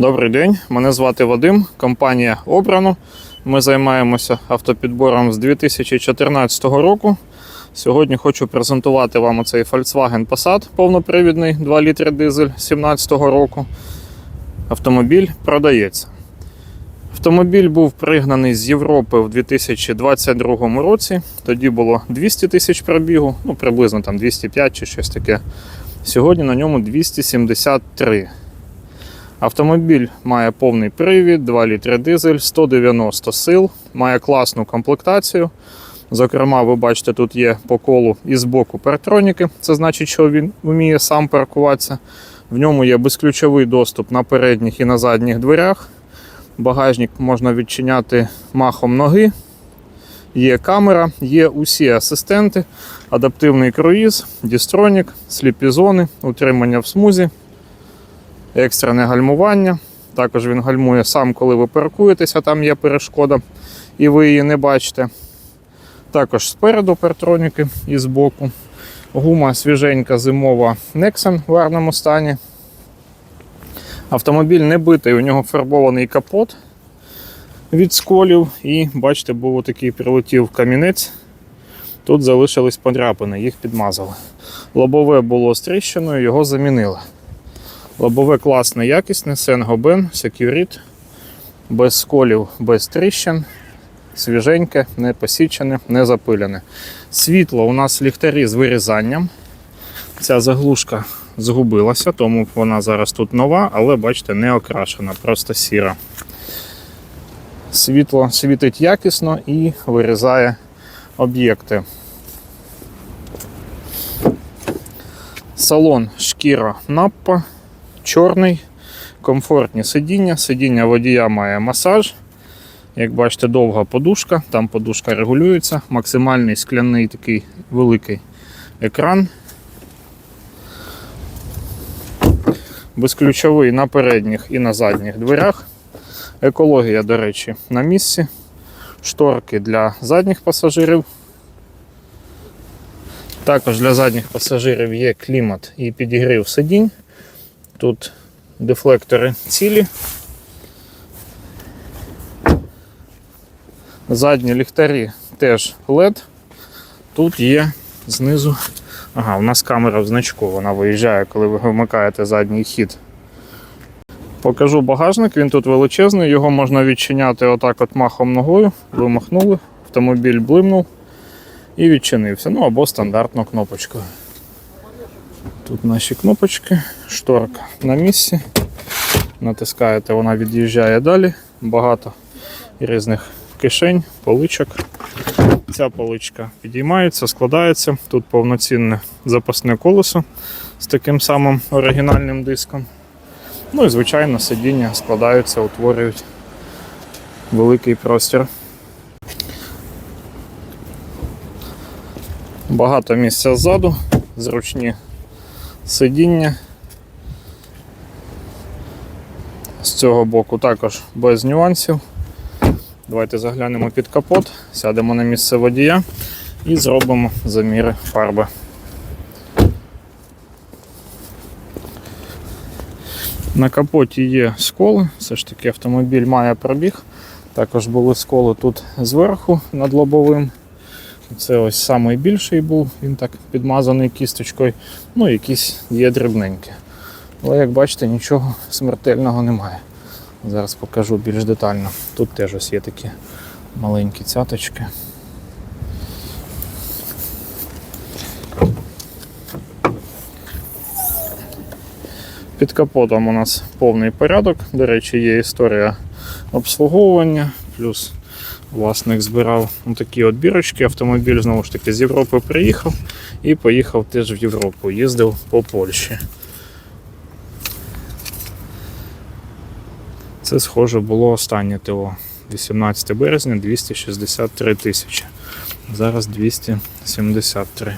Добрий день, мене звати Вадим, компанія Обрано. Ми займаємося автопідбором з 2014 року. Сьогодні хочу презентувати вам оцей Volkswagen Passat повнопривідний 2 літри дизель 2017 року. Автомобіль продається. Автомобіль був пригнаний з Європи в 2022 році. Тоді було 200 тисяч пробігу, ну приблизно там 205 чи щось таке. Сьогодні на ньому 273. Автомобіль має повний привід, 2 літри дизель, 190 сил, має класну комплектацію. Зокрема, ви бачите, тут є по колу і з боку партроніки. Це значить, що він вміє сам паркуватися. В ньому є безключовий доступ на передніх і на задніх дверях. Багажник можна відчиняти махом ноги. Є камера, є усі асистенти, адаптивний круїз, дістронік, сліпі зони, утримання в смузі, екстрене гальмування. Також він гальмує сам, коли ви паркуєтеся, там є перешкода, і ви її не бачите. Також спереду партроніки і збоку. Гума свіженька зимова Nexon в гарному стані. Автомобіль не битий, у нього фарбований капот від сколів. І бачите, був такий прилетів камінець. Тут залишились подряпини, їх підмазали. Лобове було з тріщиною, його замінили. Лобове класне, якісне, Сен-Гобен, Security, без сколів, без тріщин, свіженьке, не посічене, не запилене. Світло у нас ліхтарі з вирізанням. Ця заглушка згубилася, тому вона зараз тут нова, але бачите, не окрашена, просто сіра. Світло світить якісно і вирізає об'єкти. Салон шкіра Наппа, чорний, комфортні сидіння. Сидіння водія має масаж. Як бачите, довга подушка, там подушка регулюється, максимальний скляний такий великий екран. Безключовий на передніх і на задніх дверях. Екологія, до речі, на місці. Шторки для задніх пасажирів. Також для задніх пасажирів є клімат і підігрів сидінь. Тут дефлектори цілі. Задні ліхтарі теж LED. Тут є знизу. Ага, у нас камера в значку, вона виїжджає, коли ви вмикаєте задній хід. Покажу багажник, він тут величезний, його можна відчиняти отак от махом ногою. Ви махнули, автомобіль блимнув і відчинився. Ну або стандартно кнопочкою. Тут наші кнопочки, шторка на місці. Натискаєте, вона від'їжджає далі. Багато різних кишень, поличок. Ця поличка підіймається, складається. Тут повноцінне запасне колесо з таким самим оригінальним диском. Ну і звичайно сидіння складаються, утворюють великий простір. Багато місця ззаду, зручні сидіння. З цього боку також без нюансів. Давайте заглянемо під капот, сядемо на місце водія і зробимо заміри фарби. На капоті є сколи, все ж таки автомобіль має пробіг. Також були сколи тут зверху над лобовим. Це ось найбільший був, він так підмазаний кісточкою. Ну, якісь є дрібненькі. Але як бачите, нічого смертельного немає. Зараз покажу більш детально. Тут теж ось є такі маленькі цяточки. Під капотом у нас повний порядок. До речі, є історія обслуговування, плюс власник збирав такі от бірочки. Автомобіль знову ж таки з Європи приїхав і поїхав теж в Європу. Їздив по Польщі. Це схоже було останнє ТО. 18 березня 263 тисячі. Зараз 273.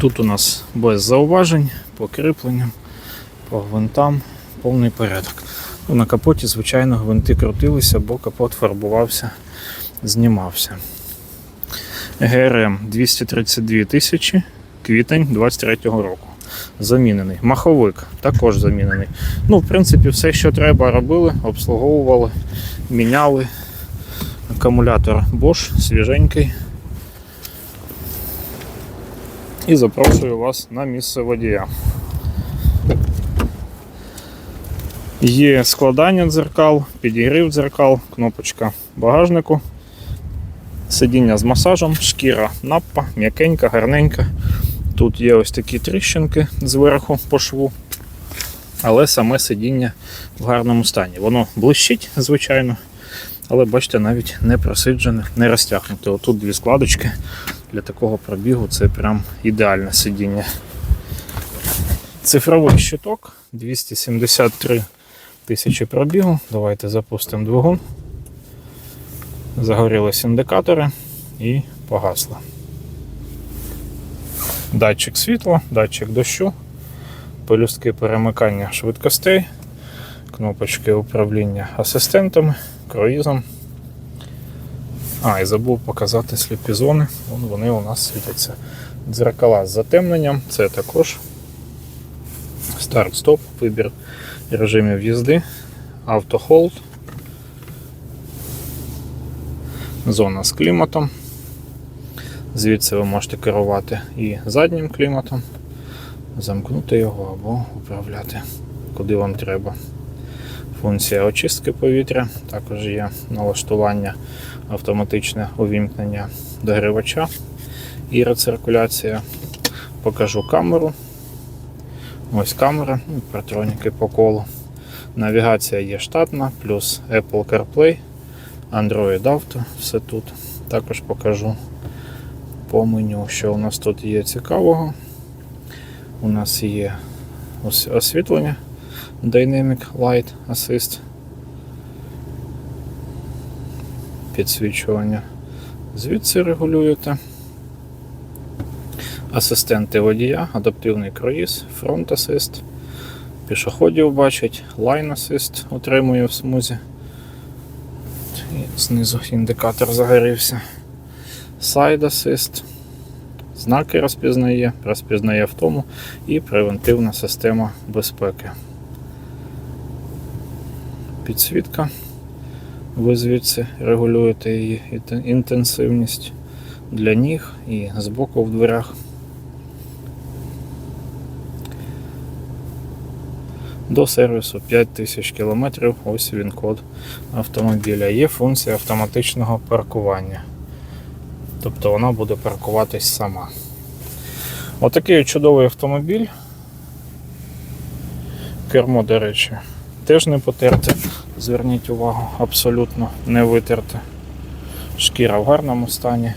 Тут у нас без зауважень, по кріпленням, по гвинтам, повний порядок. На капоті, звичайно, гвинти крутилися, бо капот фарбувався, знімався. ГРМ 232 тисячі, квітень 23 року. замінений. Маховик також замінений. Ну, в принципі, все, що треба, робили, обслуговували, міняли. Акумулятор Bosch свіженький. І запрошую вас на місце водія. Є складання дзеркал, підігрів дзеркал, кнопочка багажнику, сидіння з масажем, шкіра наппа, м'якенька, гарненька. Тут є ось такі тріщинки зверху по шву, але саме сидіння в гарному стані. Воно блищить, звичайно, але бачите, навіть не просиджене, не розтягнуте. Отут дві складочки для такого пробігу це прям ідеальне сидіння. Цифровий щиток 273 тисячі пробігу. Давайте запустимо двигун. Загорілись індикатори і погасли. Датчик світла, датчик дощу, пелюстки перемикання швидкостей, кнопочки управління асистентами, круїзом. А, і забув показати сліпі зони. Вон вони у нас світяться. Дзеркала з затемненням, це також старт-стоп, вибір режимів їзди, автохолд, зона з кліматом. Звідси ви можете керувати і заднім кліматом, замкнути його або управляти куди вам треба. Функція очистки повітря, також є налаштування автоматичне увімкнення догрівача і рециркуляція. Покажу камеру. Ось камера, партроніки по колу. Навігація є штатна, плюс Apple CarPlay, Android Auto, все тут. Також покажу по меню, що у нас тут є цікавого. У нас є освітлення Dynamic Light Assist. Підсвічування. Звідси регулюєте. Асистенти водія, адаптивний круїз, фронт асист, пішоходів бачить, лайн асист утримує в смузі. І знизу індикатор загорівся. Сайд асист, знаки розпізнає, розпізнає втому і превентивна система безпеки. Підсвітка. Ви звідси регулюєте її інтенсивність для ніг і збоку в дверях. До сервісу 5000 км. Ось він код автомобіля. Є функція автоматичного паркування. Тобто вона буде паркуватись сама. Отакий чудовий автомобіль. Кермо, до речі, теж не потерте. Зверніть увагу, абсолютно не витерте. Шкіра в гарному стані.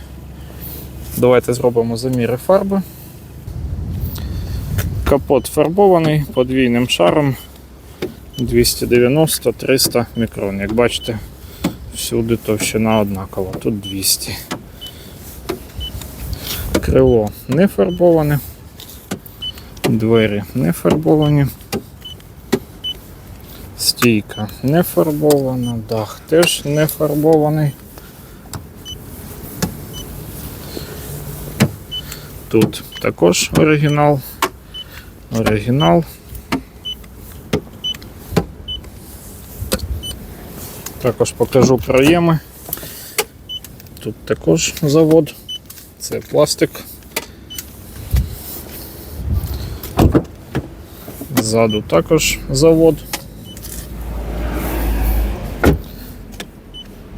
Давайте зробимо заміри фарби. Капот фарбований подвійним шаром 290-300 мікрон. Як бачите, всюди товщина однакова, тут 200. Крило не фарбоване, двері не фарбовані. Стійка не фарбована, дах теж не фарбований. Тут також оригінал. Оригінал. Також покажу проєми. Тут також завод. Це пластик. Ззаду також завод.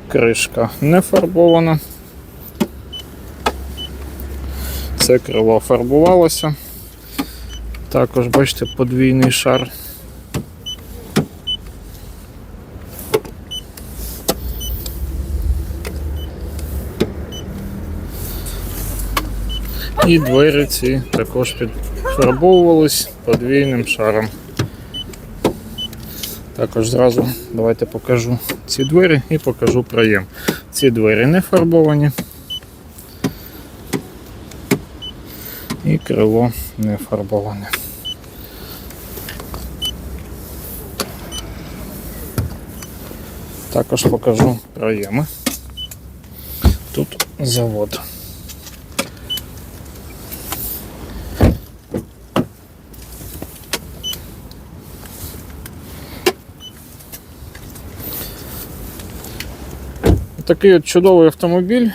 Кришка не фарбована. Це крило фарбувалося. Також, бачите, подвійний шар. І двері ці також підфарбовувались подвійним шаром. Також зразу давайте покажу ці двері і покажу проєм. Ці двері не фарбовані. І крило не фарбоване. Також покажу проєми. Тут завод. Такий от чудовий автомобіль.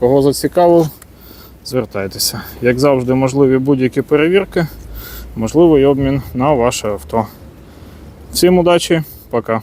Кого зацікавив, звертайтеся. Як завжди, можливі будь-які перевірки, можливий обмін на ваше авто. Всім удачі, пока.